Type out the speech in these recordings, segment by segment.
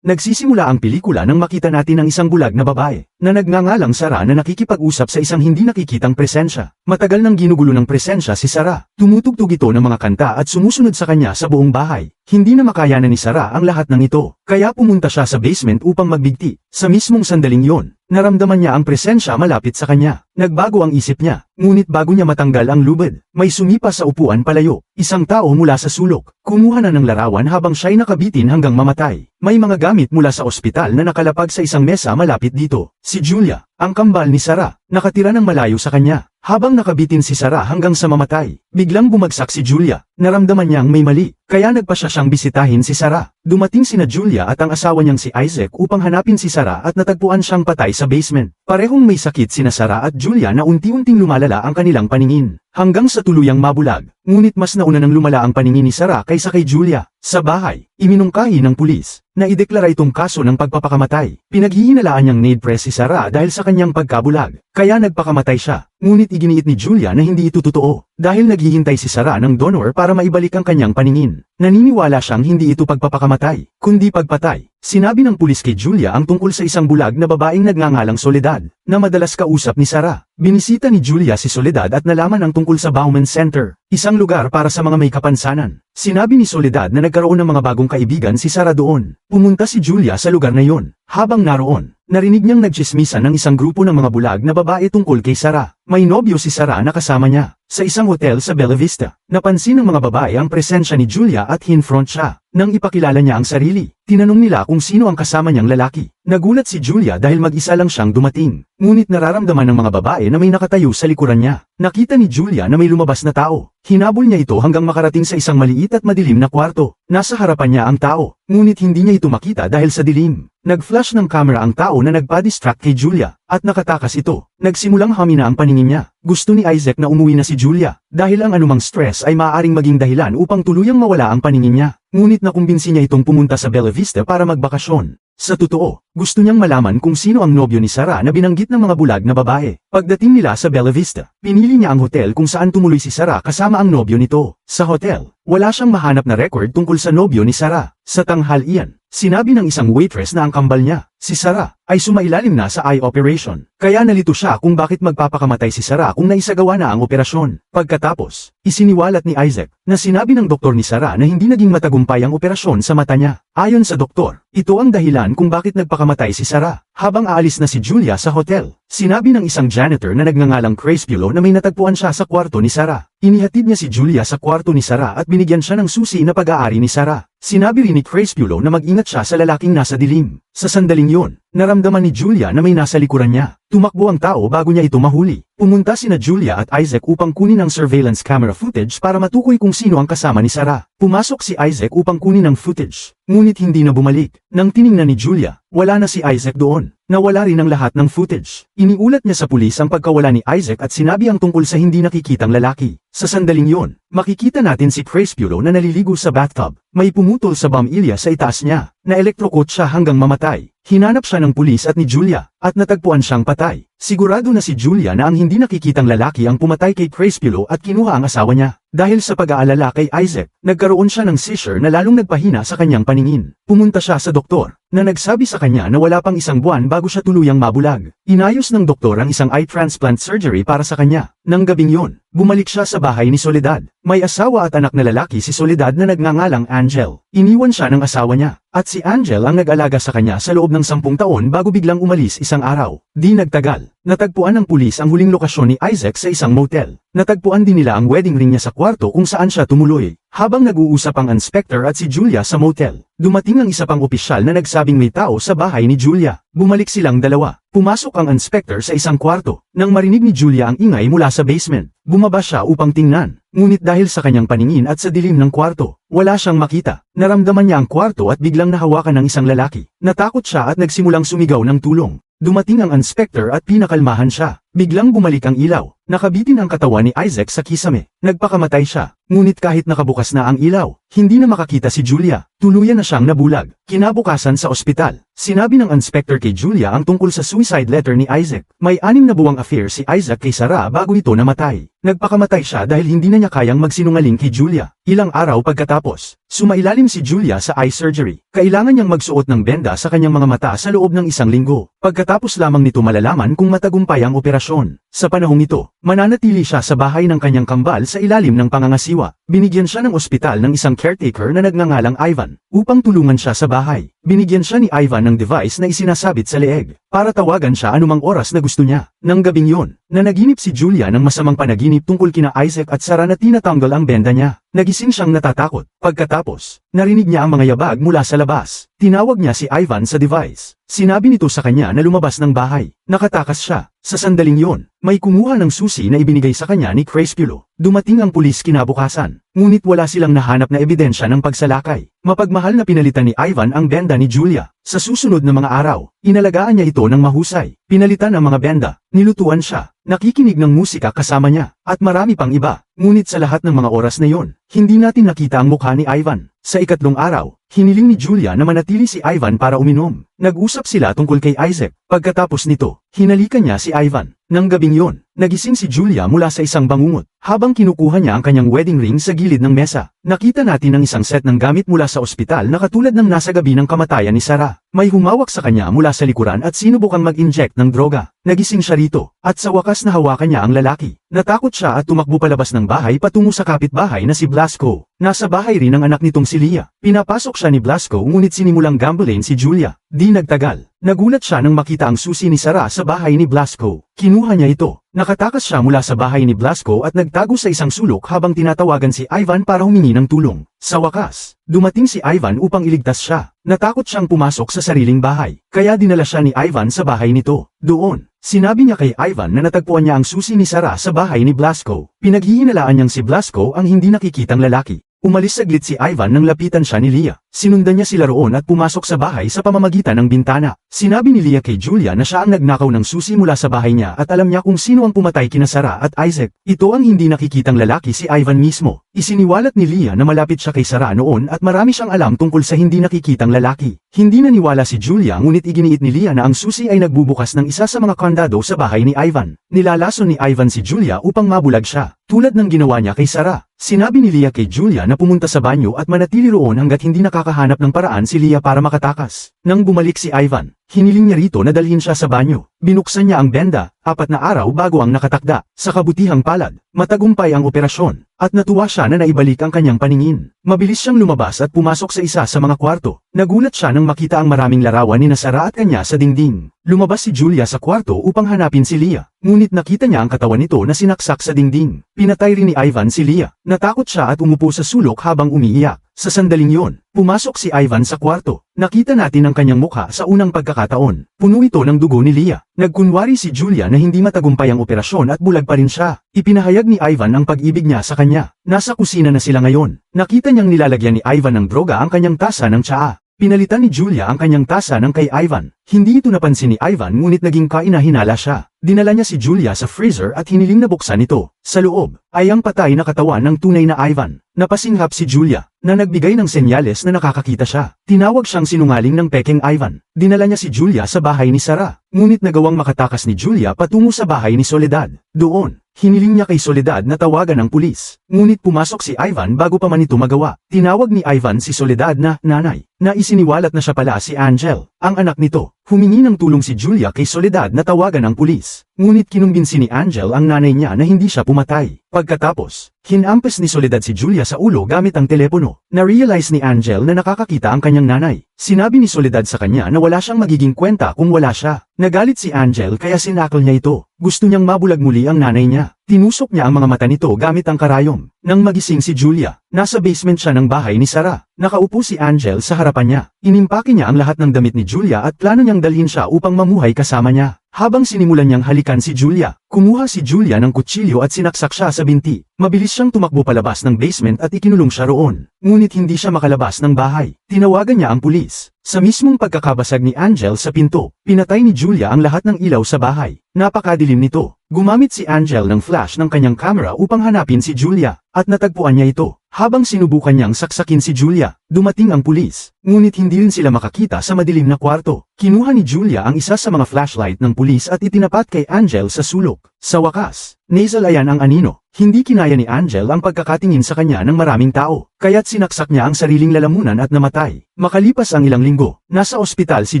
Nagsisimula ang pelikula nang makita natin ang isang bulag na babae, na nagngangalang Sara na nakikipag-usap sa isang hindi nakikitang presensya. Matagal nang ginugulo ng presensya si Sara. Tumutugtog ito ng mga kanta at sumusunod sa kanya sa buong bahay. Hindi na makayanan ni Sara ang lahat ng ito, kaya pumunta siya sa basement upang magbigti. Sa mismong sandaling yon, naramdaman niya ang presensya malapit sa kanya. Nagbago ang isip niya, ngunit bago niya matanggal ang lubid, may sumipa sa upuan palayo. Isang tao mula sa sulok, kumuha na ng larawan habang siya'y nakabitin hanggang mamatay. May mga gamit mula sa ospital na nakalapag sa isang mesa malapit dito. Si Julia, ang kambal ni Sara, nakatira ng malayo sa kanya. Habang nakabitin si Sara hanggang sa mamatay, biglang bumagsak si Julia. Naramdaman niyang may mali, kaya nagpa siya siyang bisitahin si Sara. Dumating sina Julia at ang asawa niyang si Isaac upang hanapin si Sara at natagpuan siyang patay sa basement. Parehong may sakit sina Sara at Julia na unti-unting lumalala ang kanilang paningin. Hanggang sa tuluyang mabulag, ngunit mas nauna nang lumala ang paningin ni Sara kaysa kay Julia. Sa bahay, iminungkahi ng pulis, na ideklara itong kaso ng pagpapakamatay. Pinaghihinalaan niyang need press si Sara dahil sa kanyang pagkabulag, kaya nagpakamatay siya. Ngunit iginiit ni Julia na hindi ito totoo, dahil naghihintay si Sara ng donor para maibalik ang kanyang paningin. Naniniwala siyang hindi ito pagpapakamatay, kundi pagpatay. Sinabi ng pulis kay Julia ang tungkol sa isang bulag na babaeng nagngangalang Soledad, na madalas kausap ni Sara. Binisita ni Julia si Soledad at nalaman ang tungkol sa Bauman Center, isang lugar para sa mga may kapansanan. Sinabi ni Soledad na nagkaroon ng mga bagong kaibigan si Sara doon. Pumunta si Julia sa lugar na yon. Habang naroon, narinig niyang nagchismisan ng isang grupo ng mga bulag na babae tungkol kay Sara. May nobyo si Sara na kasama niya. Sa isang hotel sa Bella Vista, napansin ng mga babae ang presensya ni Julia at hinfront siya. Nang ipakilala niya ang sarili, tinanong nila kung sino ang kasama niyang lalaki. Nagulat si Julia dahil mag-isa lang siyang dumating. Ngunit nararamdaman ng mga babae na may nakatayo sa likuran niya. Nakita ni Julia na may lumabas na tao. Hinabol niya ito hanggang makarating sa isang maliit at madilim na kwarto. Nasa harapan niya ang tao, ngunit hindi niya ito makita dahil sa dilim. Nag-flash ng camera ang tao na nagpa-distract kay Julia, at nakatakas ito. Nagsimulang hamina ang paningin niya. Gusto ni Isaac na umuwi na si Julia, dahil ang anumang stress ay maaaring maging dahilan upang tuluyang mawala ang paningin niya. Ngunit nakumbinsi niya itong pumunta sa Bella Vista para magbakasyon. Sa totoo, gusto niyang malaman kung sino ang nobyo ni Sara na binanggit ng mga bulag na babae. Pagdating nila sa Bella Vista, pinili niya ang hotel kung saan tumuloy si Sara kasama ang nobyo nito. Sa hotel, wala siyang mahanap na record tungkol sa nobyo ni Sara. Sa tanghalian, sinabi ng isang waitress na ang kambal niya, si Sara, ay sumailalim na sa eye operation. Kaya nalito siya kung bakit magpapakamatay si Sara kung naisagawa na ang operasyon. Pagkatapos, isiniwalat ni Isaac na sinabi ng doktor ni Sara na hindi naging matagumpay ang operasyon sa mata niya. Ayon sa doktor, ito ang dahilan kung bakit nagpakamatay si Sara. Habang aalis na si Julia sa hotel, sinabi ng isang janitor na nagngangalang Crespulo na may natagpuan siya sa kwarto ni Sara. Inihatid niya si Julia sa kwarto ni Sara at binigyan siya ng susi na pag-aari ni Sara. Sinabi rin ni Crespulo na mag-ingat siya sa lalaking nasa dilim. Sa sandaling yon, naramdaman ni Julia na may nasa likuran niya. Tumakbo ang tao bago niya ito mahuli. Pumunta sina Julia at Isaac upang kunin ang surveillance camera footage para matukoy kung sino ang kasama ni Sara. Pumasok si Isaac upang kunin ang footage, ngunit hindi na bumalik. Nang tiningnan ni Julia, wala na si Isaac doon. Nawala rin ang lahat ng footage. Iniulat niya sa pulis ang pagkawala ni Isaac at sinabi ang tungkol sa hindi nakikitang lalaki. Sa sandaling yon, makikita natin si Crespulo na naliligo sa bathtub. May pumutol sa bamilya sa itaas niya, na elektrokot siya hanggang mamatay. Hinanap siya ng pulis at ni Julia, at natagpuan siyang patay. Sigurado na si Julia na ang hindi nakikitang lalaki ang pumatay kay Crespulo at kinuha ang asawa niya. Dahil sa pag-aalala kay Isaac, nagkaroon siya ng seizure na lalong nagpahina sa kanyang paningin. Pumunta siya sa doktor, na nagsabi sa kanya na wala pang isang buwan bago siya tuluyang mabulag. Inayos ng doktor ang isang eye transplant surgery para sa kanya. Nang gabing yon, bumalik siya sa bahay ni Soledad. May asawa at anak na lalaki si Soledad na nagngangalang Angel. Iniwan siya ng asawa niya, at si Angel ang nag-alaga sa kanya sa loob ng sampung taon bago biglang umalis isang araw. Di nagtagal, natagpuan ng pulis ang huling lokasyon ni Isaac sa isang motel. Natagpuan din nila ang wedding ring niya sa kwarto kung saan siya tumuloy. Habang nag-uusap ang inspector at si Julia sa motel, dumating ang isa pang opisyal na nagsabing may tao sa bahay ni Julia. Bumalik silang dalawa. Pumasok ang inspector sa isang kwarto. Nang marinig ni Julia ang ingay mula sa basement, bumaba siya upang tingnan. Ngunit dahil sa kanyang paningin at sa dilim ng kwarto, wala siyang makita. Naramdaman niya ang kwarto at biglang nahawakan ng isang lalaki. Natakot siya at nagsimulang sumigaw ng tulong. Dumating ang inspector at pinakalmahan siya. Biglang bumalik ang ilaw. Nakabitin ang katawan ni Isaac sa kisame. Nagpakamatay siya. Ngunit kahit nakabukas na ang ilaw, hindi na makakita si Julia. Tuluyan na siyang nabulag. Kinabukasan sa ospital. Sinabi ng inspector kay Julia ang tungkol sa suicide letter ni Isaac. May anim na buwang affair si Isaac kay Sarah bago ito namatay. Nagpakamatay siya dahil hindi na niya kayang magsinungaling kay Julia. Ilang araw pagkatapos, sumailalim si Julia sa eye surgery. Kailangan niyang magsuot ng benda sa kanyang mga mata sa loob ng isang linggo. Pagkatapos lamang nito malalaman kung matagumpay ang operasyon. Sa panahong ito, mananatili siya sa bahay ng kanyang kambal sa ilalim ng pangangasiwa. Binigyan siya ng ospital ng isang caretaker na nagngangalang Ivan, upang tulungan siya sa bahay. Binigyan siya ni Ivan ng device na isinasabit sa leeg, para tawagan siya anumang oras na gusto niya. Nang gabing yun, nanaginip si Julia ng masamang panaginip tungkol kina Isaac at Sarah na tinatanggal ang benda niya. Nagising siyang natatakot. Pagkatapos, narinig niya ang mga yabag mula sa labas. Tinawag niya si Ivan sa device. Sinabi nito sa kanya na lumabas ng bahay. Nakatakas siya. Sa sandaling yon, may kumuha ng susi na ibinigay sa kanya ni Crespulo. Dumating ang pulis kinabukasan. Ngunit wala silang nahanap na ebidensya ng pagsalakay. Mapagmahal na pinalitan ni Ivan ang benda ni Julia. Sa susunod na mga araw, inalagaan niya ito ng mahusay. Pinalitan ang mga benda. Nilutuan siya. Nakikinig ng musika kasama niya. At marami pang iba. Ngunit sa lahat ng mga oras na yon, hindi natin nakita ang mukha ni Ivan. Sa ikatlong araw, hiniling ni Julia na manatili si Ivan para uminom. Nag-usap sila tungkol kay Isaac. Pagkatapos nito, hinalikan niya si Ivan. Nang gabing yon, nagising si Julia mula sa isang bangungot. Habang kinukuha niya ang kanyang wedding ring sa gilid ng mesa, nakita natin ang isang set ng gamit mula sa ospital na katulad ng nasa gabi ng kamatayan ni Sarah. May humawak sa kanya mula sa likuran at sinubukang mag-inject ng droga. Nagising siya rito, at sa wakas nahawakan niya ang lalaki. Natakot siya at tumakbo palabas ng bahay patungo sa kapitbahay na si Blasco. Nasa bahay rin ang anak nitong si Leah. Pinapasok siya ni Blasco ngunit sinimulang gambling si Julia. Di nagtagal. Nagulat siya nang makita ang susi ni Sarah sa bahay ni Blasco. Kinuha niya ito. Nakatakas siya mula sa bahay ni Blasco at nagtago sa isang sulok habang tinatawagan si Ivan para humingi ng tulong. Sa wakas, dumating si Ivan upang iligtas siya. Natakot siyang pumasok sa sariling bahay, kaya dinala siya ni Ivan sa bahay nito. Doon, sinabi niya kay Ivan na natagpuan niya ang susi ni Sarah sa bahay ni Blasco. Pinaghihinalaan niyang si Blasco ang hindi nakikitang lalaki. Umalis saglit si Ivan nang lapitan siya ni Leah. Sinundan niya sila roon at pumasok sa bahay sa pamamagitan ng bintana. Sinabi ni Leah kay Julia na siya ang nagnakaw ng susi mula sa bahay niya at alam niya kung sino ang pumatay kina Sarah at Isaac. Ito ang hindi nakikitang lalaki si Ivan mismo. Isiniwalat ni Leah na malapit siya kay Sarah noon at marami siyang alam tungkol sa hindi nakikitang lalaki. Hindi naniwala si Julia ngunit iginiit ni Leah na ang susi ay nagbubukas ng isa sa mga kandado sa bahay ni Ivan. Nilalason ni Ivan si Julia upang mabulag siya, tulad ng ginawa niya kay Sarah. Sinabi ni Leah kay Julia na pumunta sa banyo at manatili roon hanggat hindi nakakahanap ng paraan si Leah para makatakas. Nang bumalik si Ivan, hiniling niya rito na dalhin siya sa banyo. Binuksan niya ang benda, apat na araw bago ang nakatakda. Sa kabutihang palad, matagumpay ang operasyon, at natuwa siya na naibalik ang kanyang paningin. Mabilis siyang lumabas at pumasok sa isa sa mga kwarto. Nagulat siya nang makita ang maraming larawan ni Nasara at kanya sa dingding. Lumabas si Julia sa kwarto upang hanapin si Leah, ngunit nakita niya ang katawan nito na sinaksak sa dingding. Pinatay rin ni Ivan si Leah. Natakot siya at umupo sa sulok habang umiiyak. Sa sandaling yon, pumasok si Ivan sa kwarto. Nakita natin ang kanyang mukha sa unang pagkakataon. Puno ito ng dugo ni Leah. Nagkunwari si Julia na hindi matagumpay ang operasyon at bulag pa rin siya. Ipinahayag ni Ivan ang pag-ibig niya sa kanya. Nasa kusina na sila ngayon. Nakita niyang nilalagyan ni Ivan ng droga ang kanyang tasa ng tsaa. Pinalitan ni Julia ang kanyang tasa ng kay Ivan. Hindi ito napansin ni Ivan ngunit naging kainahinala siya. Dinala niya si Julia sa freezer at hiniling na buksan ito. Sa loob, ay ang patay na katawan ng tunay na Ivan. Napasinghap si Julia, na nagbigay ng senyales na nakakakita siya. Tinawag siyang sinungaling ng peking Ivan. Dinala niya si Julia sa bahay ni Sarah. Ngunit nagawang makatakas ni Julia patungo sa bahay ni Soledad. Doon, hiniling niya kay Soledad na tawagan ng pulis. Ngunit pumasok si Ivan bago pa man ito magawa. Tinawag ni Ivan si Soledad na nanay, na isiniwalat na siya pala si Angel, ang anak nito. Humingi ng tulong si Julia kay Soledad na tawagan ng pulis. Ngunit kinumbinsi ni Angel ang nanay niya na hindi siya pumatay. Pagkatapos, hinampes ni Soledad si Julia sa ulo gamit ang telepono. Na-realize ni Angel na nakakakita ang kanyang nanay. Sinabi ni Soledad sa kanya na wala siyang magiging kwenta kung wala siya. Nagalit si Angel kaya sinakal niya ito. Gusto niyang mabulag muli ang nanay niya. Tinusok niya ang mga mata nito gamit ang karayom. Nang magising si Julia, nasa basement siya ng bahay ni Sarah. Nakaupo si Angel sa harapan niya. Inimpake niya ang lahat ng damit ni Julia at plano niyang dalhin siya upang mamuhay kasama niya. Habang sinimulan niyang halikan si Julia, kumuha si Julia ng kutsilyo at sinaksak siya sa binti. Mabilis siyang tumakbo palabas ng basement at ikinulong siya roon. Ngunit hindi siya makalabas ng bahay. Tinawagan niya ang pulis. Sa mismong pagkakabasag ni Angel sa pinto, pinatay ni Julia ang lahat ng ilaw sa bahay. Napakadilim nito. Gumamit si Angel ng flash ng kanyang camera upang hanapin si Julia, at natagpuan niya ito. Habang sinubukan niyang saksakin si Julia, dumating ang pulis. Ngunit hindi rin sila makakita sa madilim na kwarto. Kinuha ni Julia ang isa sa mga flashlight ng pulis at itinapat kay Angel sa sulok. Sa wakas, nasalayan ang anino. Hindi kinaya ni Angel ang pagkakatingin sa kanya ng maraming tao, kaya't sinaksak niya ang sariling lalamunan at namatay. Makalipas ang ilang linggo, nasa ospital si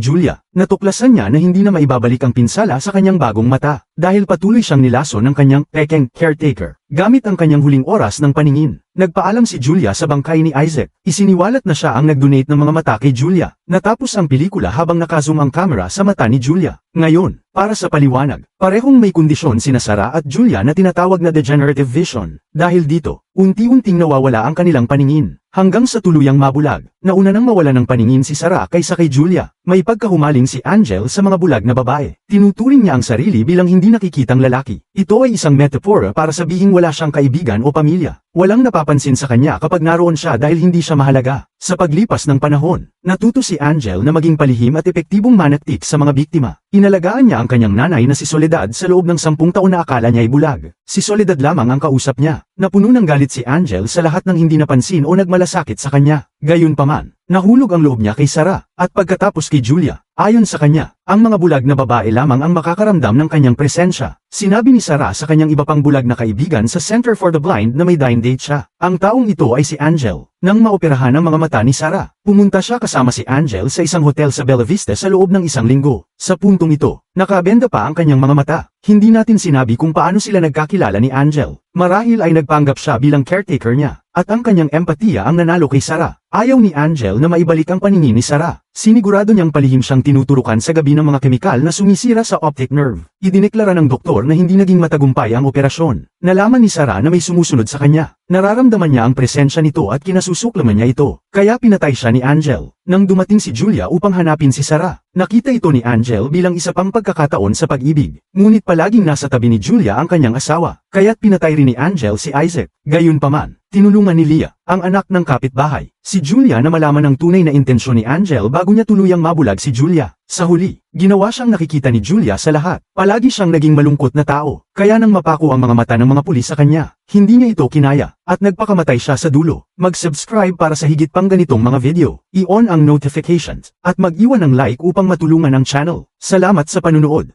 Julia. Natuklasan niya na hindi na maibabalik ang pinsala sa kanyang bagong mata, dahil patuloy siyang nilaso ng kanyang pekeng caretaker. Gamit ang kanyang huling oras ng paningin, nagpaalam si Julia sa bangkay ni Isaac. Isiniwalat na siya ang nag-donate ng mga mata kay Julia. Natapos ang pelikula habang nakazoom ang camera sa mata ni Julia. Ngayon, para sa paliwanag, parehong may kondisyon sina Sarah at Julia na tinatawag na degenerative vision. Dahil dito, unti-unting nawawala ang kanilang paningin. Hanggang sa tuluyang mabulag, nauna nang mawala ng paningin si Sarah kaysa kay Julia. May pagkahumaling si Angel sa mga bulag na babae. Tinuturing niya ang sarili bilang hindi nakikitang lalaki. Ito ay isang metaphor para sabihing wala siyang kaibigan o pamilya. Walang napapansin sa kanya kapag naroon siya dahil hindi siya mahalaga. Sa paglipas ng panahon, natuto si Angel na maging palihim at epektibong manaktik sa mga biktima. Inalagaan niya ang kanyang nanay na si Soledad sa loob ng sampung taon na akala niya ay bulag. Si Soledad lamang ang kausap niya. Napuno ng galit si Angel sa lahat ng hindi napansin o nagmalasakit sa kanya. Gayunpaman, nahulog ang loob niya kay Sarah, at pagkatapos kay Julia, ayon sa kanya, ang mga bulag na babae lamang ang makakaramdam ng kanyang presensya. Sinabi ni Sarah sa kanyang iba pang bulag na kaibigan sa Center for the Blind na may dine date siya. Ang taong ito ay si Angel. Nang maoperahan ang mga mata ni Sarah, pumunta siya kasama si Angel sa isang hotel sa Bella Vista sa loob ng isang linggo. Sa puntong ito, nakabenda pa ang kanyang mga mata. Hindi natin sinabi kung paano sila nagkakilala ni Angel. Marahil ay nagpanggap siya bilang caretaker niya, at ang kanyang empatiya ang nanalo kay Sarah. Ayaw ni Angel na maibalik ang paningin ni Sarah. Sinigurado niyang palihim siyang tinuturukan sa gabi ng mga kemikal na sumisira sa optic nerve. Idineklara ng doktor na hindi naging matagumpay ang operasyon. Nalaman ni Sarah na may sumusunod sa kanya. Nararamdaman niya ang presensya nito at kinasusuklaman niya ito. Kaya pinatay siya ni Angel. Nang dumating si Julia upang hanapin si Sarah, nakita ito ni Angel bilang isa pang pagkakataon sa pag-ibig. Ngunit palaging nasa tabi ni Julia ang kanyang asawa, kaya't pinatay rin ni Angel si Isaac. Gayunpaman, tinulungan ni Leah, ang anak ng kapitbahay, si Julia na malaman ang tunay na intensyon ni Angel bago niya tuluyang mabulag si Julia. Sa huli, ginawa siyang nakikita ni Julia sa lahat. Palagi siyang naging malungkot na tao, kaya nang mapako ang mga mata ng mga pulis sa kanya, hindi niya ito kinaya, at nagpakamatay siya sa dulo. Mag-subscribe para sa higit pang ganitong mga video, i-on ang notifications, at mag-iwan ng like upang matulungan ang channel. Salamat sa panunood.